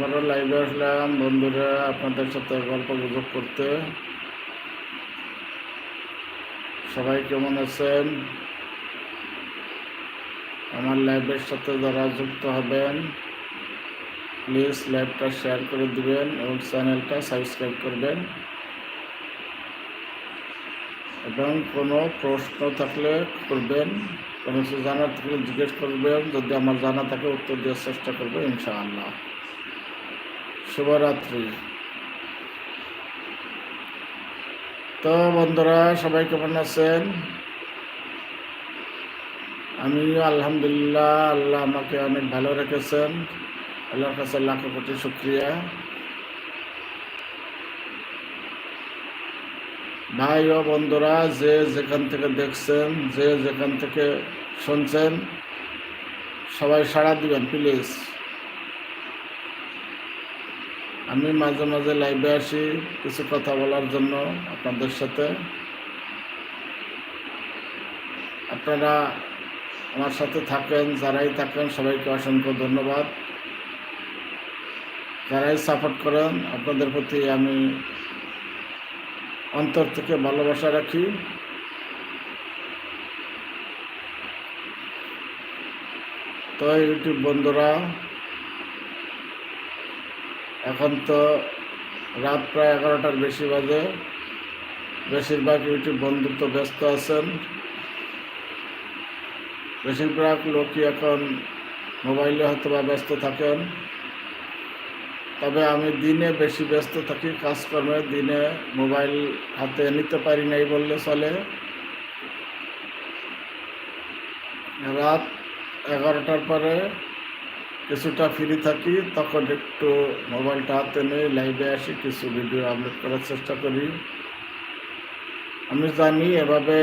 আমারও লাইভে আসলাম, বন্ধুরা আপনাদের সাথে গল্প গুজব করতে। সবাই কেমন আছেন? আমার লাইভের সাথে যারা যুক্ত হবেন প্লিজ লাইভটা শেয়ার করে দিবেন এবং চ্যানেলটা সাবস্ক্রাইব করবেন। এবং কোনো প্রশ্ন থাকলে করবেন, কোনো কিছু জানার থাকলে জিজ্ঞেস করবেন, যদি আমার জানা থাকে উত্তর দেওয়ার চেষ্টা করব, ইনশাআল্লাহ। শুভরাত্রি। তো বন্ধুরা, সবাই কেমন আছেন? আমি আলহামদুলিল্লাহ, আল্লাহ আমাকে অনেক ভালো রেখেছেন। আল্লাহর কাছে লাখো কোটি শুক্রিয়া। ভাই ও বন্ধুরা, যে যেখান থেকে দেখছেন, যে যেখান থেকে শুনছেন, সবাই সাড়া দিবেন, প্লিজ। আমি মাঝে মাঝে লাইভে আসি কিছু কথা বলার জন্য আপনাদের সাথে। আপনারা আমার সাথে থাকেন, যারাই থাকেন, সবাইকে অসংখ্য ধন্যবাদ। যারাই সাপোর্ট করেন, আপনাদের প্রতি আমি অন্তর থেকে ভালোবাসা রাখি। তো ইউটিউব বন্ধুরা এখন তো রাত প্রায় এগারোটার বেশি বাজে। বেশিরভাগ ইউটিউব বন্ধু তো ব্যস্ত আছেন। বেশিরভাগ লোকই এখন মোবাইলে হয়তো বা ব্যস্ত থাকেন। তবে আমি দিনে বেশি ব্যস্ত থাকি, কাজকর্মে দিনে মোবাইল হাতে নিতে পারি নাই বললে চলে। রাত এগারোটার পরে কিছুটা ফ্রি থাকি, তখন একটু মোবাইলটা হাতে নিয়ে লাইভে আসি, কিছু ভিডিও আপলোড করার চেষ্টা করি। আমি জানি এভাবে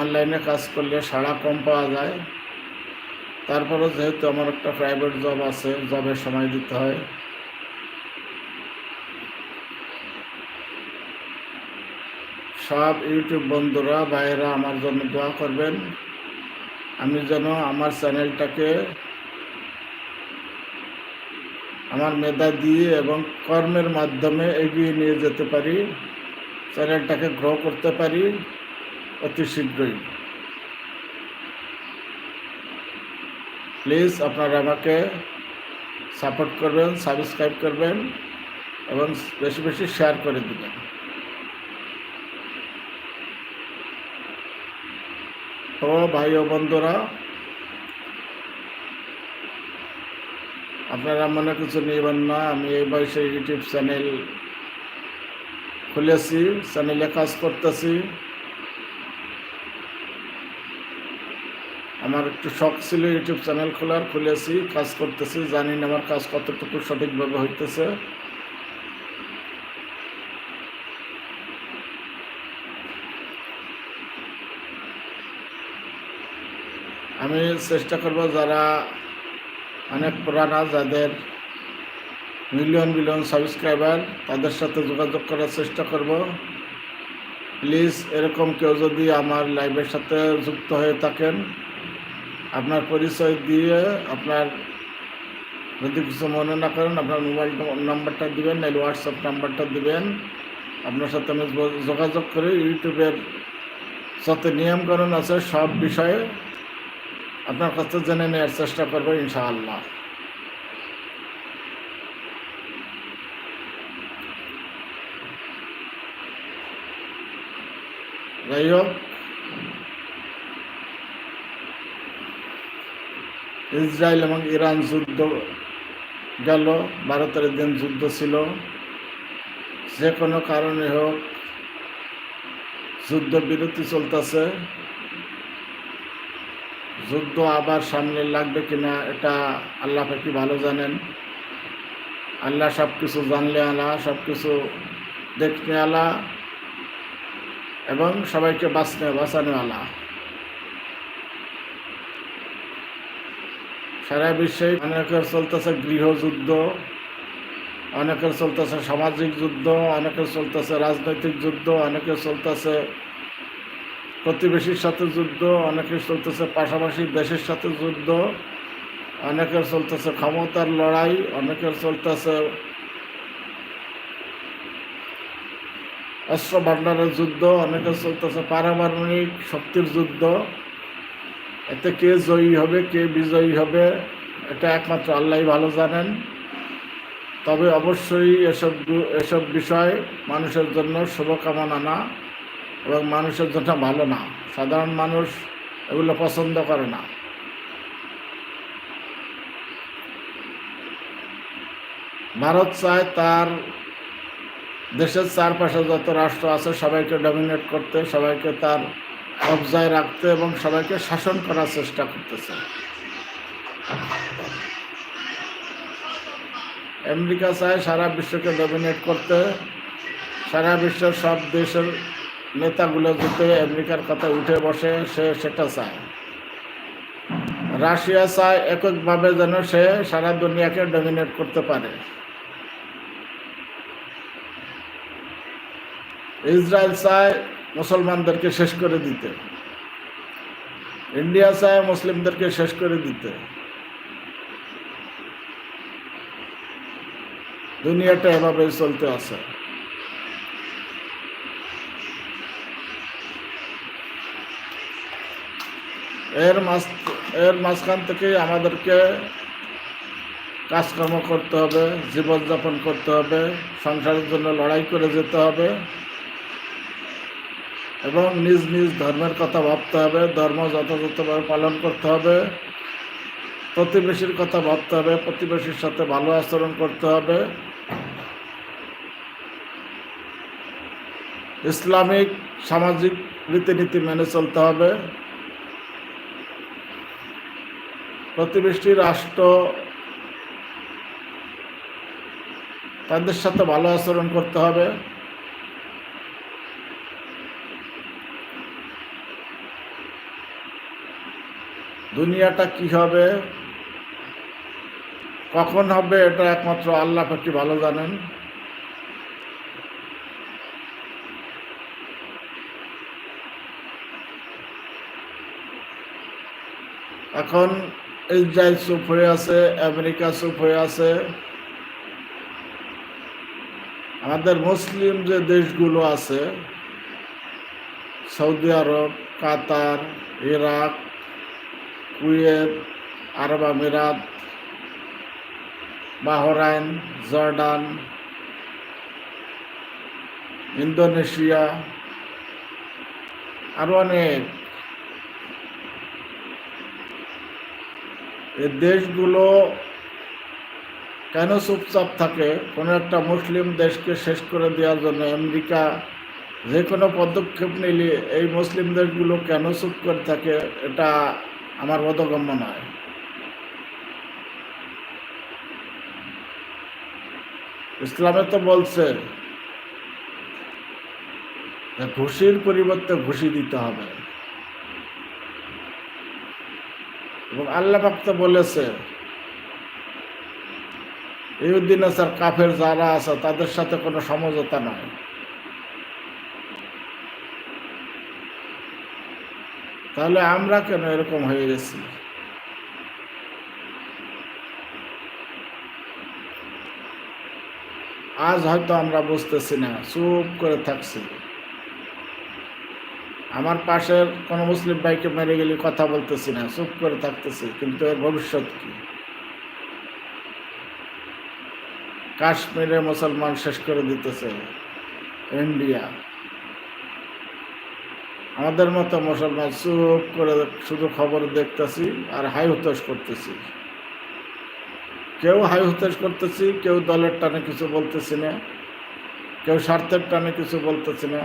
অনলাইনে কাজ করলে সাড়া কম পাওয়া যায়। তারপরেও যেহেতু আমার একটা প্রাইভেট জব আছে জবের সময় দিতে হয়। সব ইউটিউব বন্ধুরা, ভাইয়েরা আমার জন্য দোয়া করবেন। আমি যেন আমার চ্যানেলটাকে আমার মেধা দিয়ে এবং কর্মের মাধ্যমে এগিয়ে নিয়ে যেতে পারি, চ্যানেলটাকে গ্রো করতে পারি অতি শীঘ্রই। প্লিজ আপনারা আমাকে সাপোর্ট করবেন সাবস্ক্রাইব করবেন এবং বেশি বেশি শেয়ার করে দেবেন। তো ভাই ও বন্ধুরা আপনারা মনে কিছু নেবেন না, আমি এই বয়সে ইউটিউব চ্যানেল খুলেছি, চ্যানেলে কাজ করতেছি। আমার একটু শখ ছিল ইউটিউব চ্যানেল খোলার, খুলেছি, কাজ করতেছি, জানি না আমার কাজ কতটুকু সঠিকভাবে হইতেছে। আমি চেষ্টা করব যারা অনেক পুরানা যাদের মিলিয়ন মিলিয়ন সাবস্ক্রাইবার তাদের সাথে যোগাযোগ করার চেষ্টা করব। প্লিজ এরকম কেউ যদি আমার লাইভের সাথে যুক্ত হয়ে থাকেন, আপনার পরিচয় দিয়ে আপনার যদি কিছু মনে না করেন, আপনার মোবাইল নাম্বারটা দিবেন, নাহলে হোয়াটসঅ্যাপ নাম্বারটা দিবেন। আপনার সাথে আমি যোগাযোগ করে, ইউটিউবের সাথে নিয়মকানুন আছে, সব বিষয়ে আপনার কাছে জেনে নেওয়ার চেষ্টা করব, ইনশাআল্লাহ। যাই হোক ইসরায়েল এবং ইরান যুদ্ধ গেল, ভারতের তেরো দিন যুদ্ধ ছিল। যে কোনো কারণে হোক, যুদ্ধ বিরতি চলতেছে। যুদ্ধ আবার সামনে লাগবে কিনা এটা আল্লাহ পাকি ভালো জানেন? আল্লাহ সব কিছু জানলে আলা, সব কিছু দেখতে আলা, এবং সবাইকে বাঁচনে বাঁচানো আলা। সারা বিশ্বে অনেকের চলতেছে গৃহযুদ্ধ, অনেকের চলতেছে সামাজিক যুদ্ধ, অনেকের চলতেছে রাজনৈতিক যুদ্ধ, অনেকের চলতেছে প্রতিবেশীর সাথে যুদ্ধ, অনেকের চলতেছে পাশাপাশি দেশের সাথে যুদ্ধ, অনেকের চলতেছে ক্ষমতার লড়াই, অনেকের চলতেছে অস্ত্র ভাণ্ডারের যুদ্ধ, অনেকের চলতেছে পারমাণবিক শক্তির যুদ্ধ। এতে কে জয়ী হবে, কে বিজয়ী হবে, এটা একমাত্র আল্লাহ ভালো জানেন। তবে অবশ্যই এসব এসব বিষয় মানুষের জন্য শুভকামনা না। এবং মানুষের জন্য ভালো না। সাধারণ মানুষ এগুলো পছন্দ করে না। ভারত চায় তার দেশের চারপাশে যত রাষ্ট্র আছে সবাইকে ডমিনেট করতে, সবাইকে তার কবজায় রাখতে এবং সবাইকে শাসন করার চেষ্টা করতেছে। আমেরিকা চায় সারা বিশ্বকে ডমিনেট করতে, সারা বিশ্বের সব দেশের নেতাগুলো যাতে আমেরিকার কথা উঠে বসে, সে সেটা চায়। রাশিয়া চায় এককভাবে যেন সে সারা দুনিয়াকে ডমিনেট করতে পারে। ইসরায়েল চায় মুসলমানদেরকে শেষ করে দিতে। ইন্ডিয়া চায় মুসলিমদেরকে শেষ করে দিতে। দুনিয়াটা এভাবেই চলতে আছে। এর মাঝ, এর মাঝখান থেকে আমাদেরকে কাজকর্ম করতে হবে, জীবনযাপন করতে হবে, সংসারের জন্য লড়াই করে যেতে হবে, এবং নিজ নিজ ধর্মের কথা ভাবতে হবে, ধর্ম যথাযথভাবে পালন করতে হবে, প্রতিবেশীর কথা ভাবতে হবে, প্রতিবেশীর সাথে ভালো আচরণ করতে হবে। ইসলামিক, সামাজিক রীতিনীতি মেনে চলতে হবে। প্রতিবেশী রাষ্ট্র তাদের সাথে ভালো আচরণ করতে হবে। দুনিয়াটা কি হবে? কখন হবে এটা একমাত্র আল্লাহ পাকি ভালো জানেন। এখন ইসরায়েল চুপ হয়ে আছে, আমেরিকা চুপ হয়ে আছে। আমাদের মুসলিম যে দেশগুলো আছে, Saudi Arab, Qatar, Iraq, Kuwait, Arab Emirates, Bahrain, Jordan, Indonesia আরও অনেক। এই দেশগুলো কেন চুপচাপ থাকে? কোনো একটা মুসলিম দেশকে শেষ করে দেওয়ার জন্য আমেরিকা যে কোনো পদক্ষেপ নিলে এই মুসলিম দেশগুলো কেন চুপ করে থাকে, এটা আমার বোধগম্য নয়। ইসলামে তো বলছে ঘুষির পরিবর্তে ঘুষি দিতে হবে। এবং আল্লাহ ভক্ত বলেছে ইউদ্দিন আসার কাফের যারা আছে, তাদের সাথে কোনো সমঝোতা নয় তাহলে আমরা কেন এরকম হয়ে গেছি? আজ হয়তো আমরা বুঝতেছি না, চুপ করে থাকছি। আমার পাশের কোনো মুসলিম ভাইকে মেরে গেলে কথা বলতেছি না, চুপ করে থাকতেছি, কিন্তু এর ভবিষ্যৎ কি? কাশ্মীরে মুসলমান শেষ করে দিতেছে ইন্ডিয়া। আমাদের মতো মুসলমান চুপ করে শুধু খবর দেখতেছি আর হাই হুতাশ করতেছি। কেউ হাই হুতাশ করতেছি, কেউ দলের টানে কিছু বলতেছি না, কেউ স্বার্থের টানে কিছু বলতেছি না।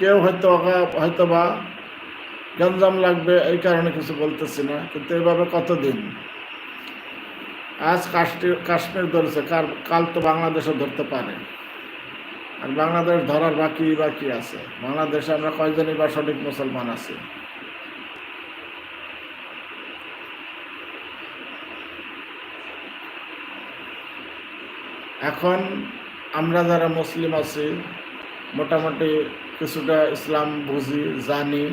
কেউ হয়তো হয়তো বা গঞ্জাম লাগবে, এই কারণে কিছু বলতেছি না। কিন্তু এভাবে কতদিন? আজ কাশ্মীর কাশ্মীর ধরেছে কাল তো বাংলাদেশও ধরতে পারে। আর বাংলাদেশ ধরার বাকি বাকি আছে। বাংলাদেশে আমরা কয়জনই বা সঠিক মুসলমান আছি? এখন আমরা যারা মুসলিম আছি, মোটামুটি কিছুটা ইসলাম বুঝি, জানি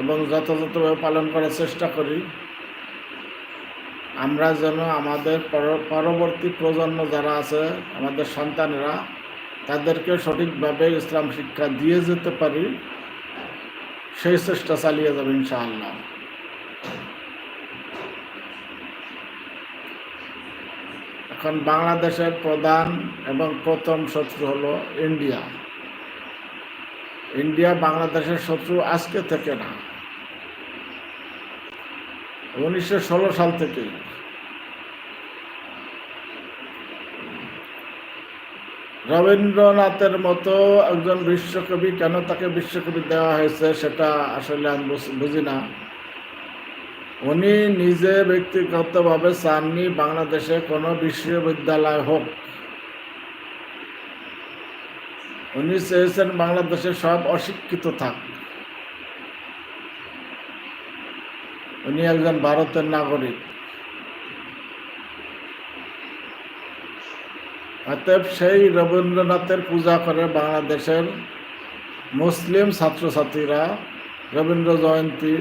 এবং যথাযথভাবে পালন করার চেষ্টা করি। আমরা যেন আমাদের পরবর্তী প্রজন্ম যারা আছে, আমাদের সন্তানেরা, তাদেরকে সঠিকভাবে ইসলাম শিক্ষা দিয়ে যেতে পারি, সেই চেষ্টা চালিয়ে যাবে ইনশাআল্লাহ। এখন বাংলাদেশের প্রধান এবং প্রথম শত্রু হলো ইন্ডিয়া। ইন্ডিয়া বাংলাদেশের শত্রু আজকে থেকে না। উনিশশো ষোলো সাল থেকেই। রবীন্দ্রনাথের মতো একজন বিশ্বকবি, কেন তাকে বিশ্বকবি দেওয়া হয়েছে সেটা আসলে আমি বুঝি না। উনি নিজে ব্যক্তিগতভাবে চাননি বাংলাদেশে কোনো বিশ্ববিদ্যালয় হোক। উনি চেয়েছেন বাংলাদেশে সব অশিক্ষিত থাক। উনি একজন ভারতের নাগরিক। অতএব সেই রবীন্দ্রনাথের পূজা করে বাংলাদেশের মুসলিম ছাত্রছাত্রীরা রবীন্দ্র জয়ন্তী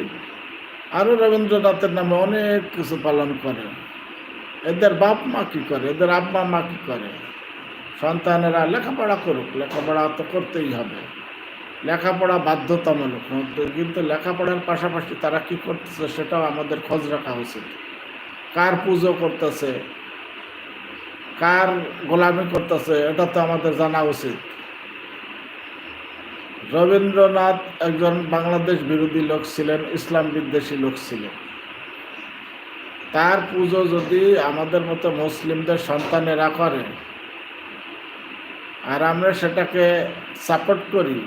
আরও রবীন্দ্রনাথের নামে অনেক কিছু পালন করে। এদের বাপ মা কী করে? এদের আব্বা মা কী করে? সন্তানেরা লেখাপড়া করুক, লেখাপড়া তো করতেই হবে। লেখাপড়া বাধ্যতামূলক। কিন্তু লেখাপড়ার পাশাপাশি তারা কি করতেছে সেটাও আমাদের খোঁজ রাখা উচিত। কার পুজো করতেছে? কার গোলামি করতেছে? এটা তো আমাদের জানা উচিত। রবীন্দ্রনাথ একজন বাংলাদেশ বিরোধী লোক ছিলেন, ইসলাম বিদ্বেষী লোক ছিলেন। তার পুজো যদি আমাদের মতো মুসলিমদের সন্তানেরা করে আর আমরা সেটাকে সাপোর্ট করি,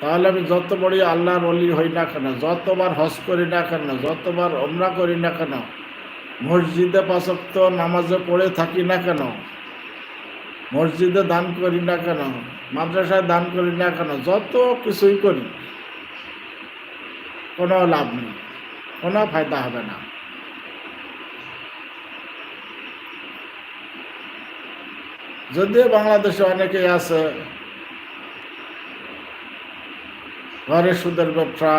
তাহলে আমি যত বড়ই আল্লাহর অলি হই না কেন, যতবার হজ করি না কেন, যতবার ওমরা করি না কেন, মসজিদে পাশক্ত নামাজে পড়ে থাকি না কেন, মসজিদে দান করি না কেন, মাদ্রাসায় দান করি না কেন, যত কিছুই করি, কোনো লাভ নেই, কোনো ফায়দা হবে না। যদিও বাংলাদেশে অনেকেই আছে ঘরে সুদের ব্যবসা,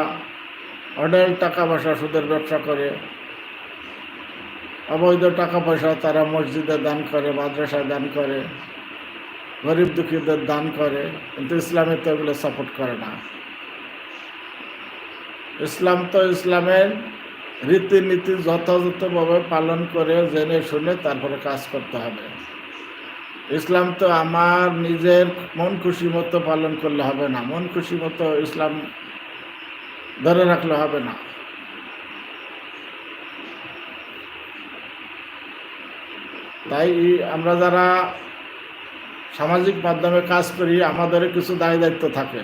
অডেল টাকা পয়সা সুদের ব্যবসা করে, অবৈধ টাকা পয়সা তারা মসজিদে দান করে, মাদ্রাসায় দান করে, গরিব দুঃখীদের দান করে, কিন্তু ইসলামে তো এগুলো সাপোর্ট করে না। ইসলাম তো ইসলামের রীতিনীতি যথাযথভাবে পালন করে, জেনে শুনে তারপরে কাজ করতে হবে। ইসলাম তো আমার নিজের মন খুশি মতো পালন করলে হবে না। মন খুশি মতো ইসলাম ধরে রাখলে হবে না। তাই আমরা যারা সামাজিক মাধ্যমে কাজ করি আমাদের কিছু দায় দায়িত্ব থাকে।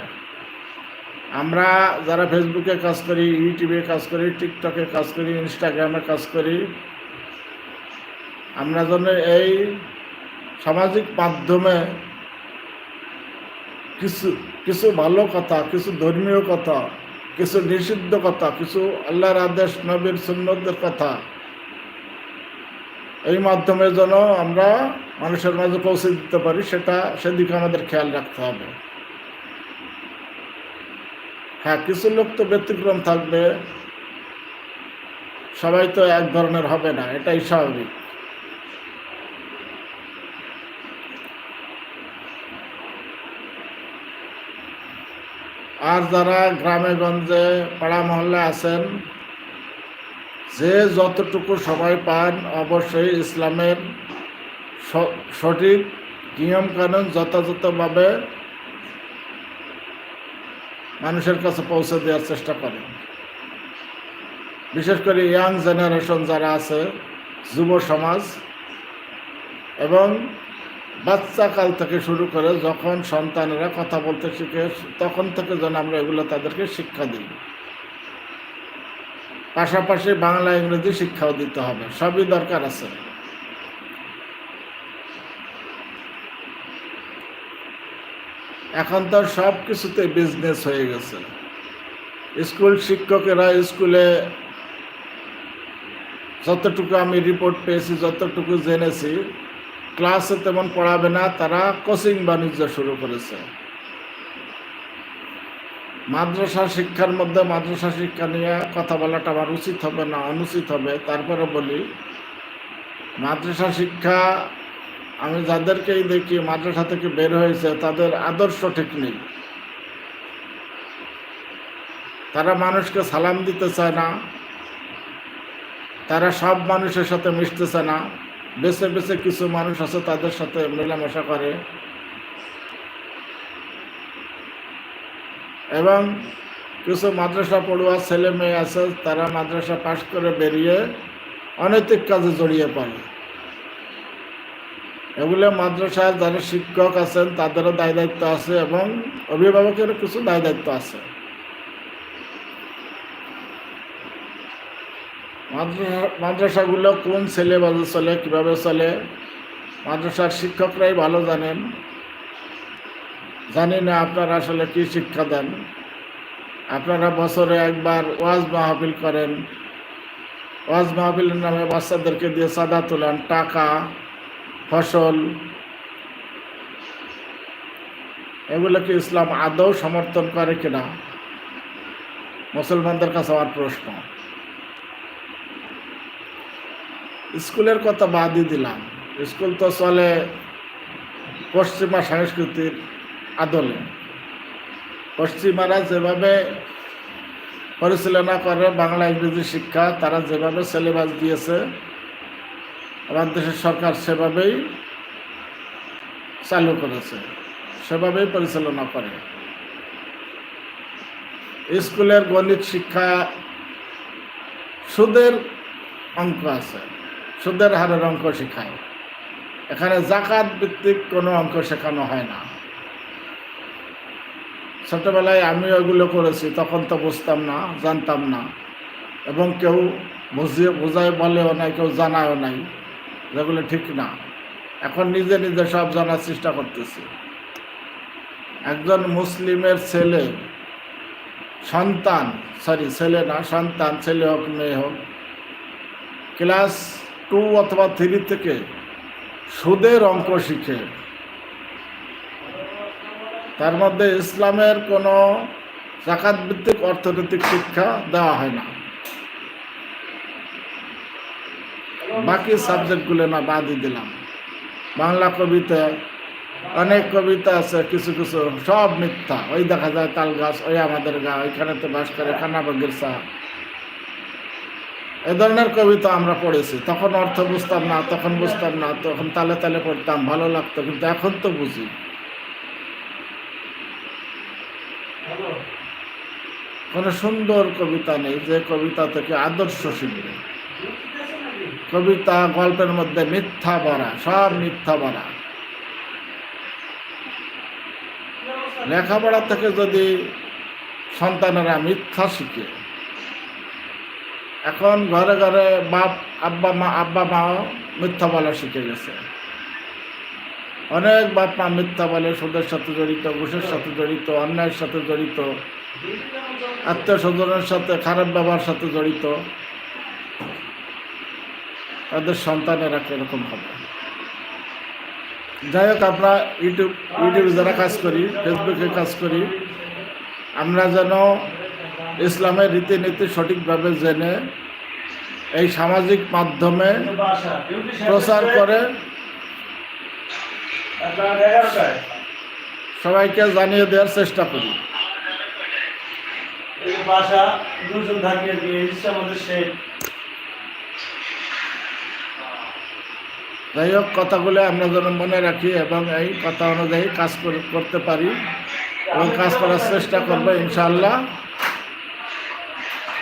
আমরা যারা ফেসবুকে কাজ করি ইউটিউবে কাজ করি টিকটকে কাজ করি ইনস্টাগ্রামে কাজ করি, আমরা যেন এই সামাজিক মাধ্যমে কিছু কিছু ভালো কথা, কিছু ধর্মীয় কথা, কিছু নিষিদ্ধ কথা, কিছু আল্লাহর আদেশ, নবীর সুন্নতের কথা, এই মাধ্যমে যেন আমরা মানুষের মাঝে পৌঁছে দিতে পারি, সেটা সেদিকে আমাদের খেয়াল রাখতে হবে। হ্যাঁ কিছু লোক তো ব্যতিক্রম থাকবে, সবাই তো এক ধরনের হবে না, এটাই স্বাভাবিক। আর যারা গ্রামে গঞ্জে, পাড়া মহল্লা আছেন, যে যতটুকু সময় পান অবশ্যই ইসলামের সঠিক নিয়মকানুন যথাযথভাবে মানুষের কাছে পৌঁছে দেওয়ার চেষ্টা করেন। বিশেষ করে ইয়াং জেনারেশন যারা আছে, যুব সমাজ এবং বাচ্চাকাল থেকে শুরু করে যখন সন্তানেরা কথা বলতে শিখে, তখন থেকে যেন আমরা এগুলো তাদেরকে শিক্ষা দিই। পাশাপাশি বাংলা, ইংরেজি শিক্ষাও দিতে হবে, সবই দরকার আছে। এখন তো সব কিছুতে বিজনেস হয়ে গেছে। স্কুল শিক্ষকেরা স্কুলে যতটুকু আমি রিপোর্ট পেয়েছি, যতটুকু জেনেছি ক্লাসে তেমন পড়াবে না, তারা কোচিং বাণিজ্য শুরু করেছে। মাদ্রাসা শিক্ষার মধ্যে মাদ্রাসা শিক্ষা নিয়ে কথা বলাটা আমার উচিত হবে না অনুচিত হবে, তারপরে বলি, মাদ্রাসা শিক্ষা, আমি যাদেরকেই দেখি মাদ্রাসা থেকে বের হয়েছে, তাদের আদর্শ ঠিক নেই। তারা মানুষকে সালাম দিতে চায় না, তারা সব মানুষের সাথে মিশতেছে না। বেছে বেছে কিছু মানুষ আছে তাদের সাথে মেলামেশা করে। এবং কিছু মাদ্রাসা পড়ুয়া ছেলে মেয়ে আছে, তারা মাদ্রাসা পাশ করে বেরিয়ে অনৈতিক কাজে জড়িয়ে পড়ে। এগুলো মাদ্রাসার যারা শিক্ষক আছেন, তাদেরও দায় দায়িত্ব আছে এবং অভিভাবকেরও কিছু দায় দায়িত্ব আছে। মাদ্রাসাগুলো কোন সিলেবাসে চলে, কীভাবে চলে? মাদ্রাসার শিক্ষকরাই ভালো জানেন। জানি না আপনারা আসলে কি শিক্ষা দেন। আপনারা বছরে একবার ওয়াজ মাহফিল করেন। ওয়াজ মাহফিলের নামে বাচ্চাদেরকে দিয়ে সাদা তোলেন, টাকা, ফসল। এগুলোকে ইসলাম আদৌ সমর্থন করে কিনা? মুসলমানদের কাছে আমার প্রশ্ন। স্কুলের কথা বাদই দিলাম। স্কুল তো চলে পশ্চিমা সংস্কৃতির আদলে। পশ্চিমারা যেভাবে পরিচালনা করে বাংলা ইংরেজি শিক্ষা, তারা যেভাবে সিলেবাস দিয়েছে আমার দেশের সরকার সেভাবেই চালু করেছে, সেভাবেই পরিচালনা করে। স্কুলের গণিত শিক্ষা সুদের অঙ্ক আছে। সুদের হারের অঙ্ক শেখায়। এখানে জাকাত ভিত্তিক কোনো অঙ্ক শেখানো হয় না। ছোটবেলায় আমি ওইগুলো করেছি, তখন তো বুঝতাম না, জানতাম না। এবং কেউ বুঝিয়ে, বোঝায় বলেও নাই, কেউ জানায়ও নাই, যেগুলো ঠিক না। এখন নিজে নিজে সব জানার চেষ্টা করতেছি। একজন মুসলিমের ছেলে, সন্তান সরি ছেলে না, সন্তান, ছেলে হোক, মেয়ে হোক, ক্লাস টু অথবা থ্রি থেকে সুদের অঙ্ক শিখে। তার মধ্যে ইসলামের কোনো জাকাত ভিত্তিক অর্থনৈতিক শিক্ষা দেওয়া হয় না। বাকি সাবজেক্টগুলো না বাদই দিলাম। বাংলা কবিতা, অনেক কবিতা আছে, কিছু কিছু সব মিথ্যা। ওই দেখা যায় তাল গাছ, ওই আমাদের গা, ওইখানে তো বাস করে, খানাবাগের চা। এ ধরনের কবিতা আমরা পড়েছি। তখন অর্থ বুঝতাম না, তখন বুঝতাম না, তখন তালে তালে পড়তাম, ভালো লাগতো, কিন্তু এখন তো বুঝি। কোনো সুন্দর কবিতা নেই যে কবিতা থেকে আদর্শ শিখবে। কবিতা গল্পের মধ্যে মিথ্যা ভরা সব মিথ্যা ভরা লেখাপড়া থেকে যদি সন্তানেরা মিথ্যা শিখে এখন ঘরে ঘরে বাপ, আব্বা, মা, আব্বা, মাও মিথ্যা বলা শিখে গেছে। অনেক বাপ, মা মিথ্যা বলে সুদের সাথে জড়িত, ঘুষের সাথে জড়িত, অন্যায়ের সাথে জড়িত, আত্মীয় স্বজনের সাথে খারাপ ব্যবহার সাথে জড়িত। তাদের সন্তানেরা কীরকম হবে? যাই হোক, আমরা ইউটিউব, ইউটিউবে যারা কাজ করি ফেসবুকে কাজ করি, আমরা যেন ইসলামের রীতিনীতি সঠিকভাবে জেনে এই সামাজিক মাধ্যমে প্রচার করে। সবাইকে জানিয়ে দেওয়ার চেষ্টা করি। যাই হোক, কথাগুলো আমরা যেন মনে রাখি এবং এই কথা অনুযায়ী কাজ করতে পারি এবং কাজ করার চেষ্টা করব ইনশাআল্লাহ।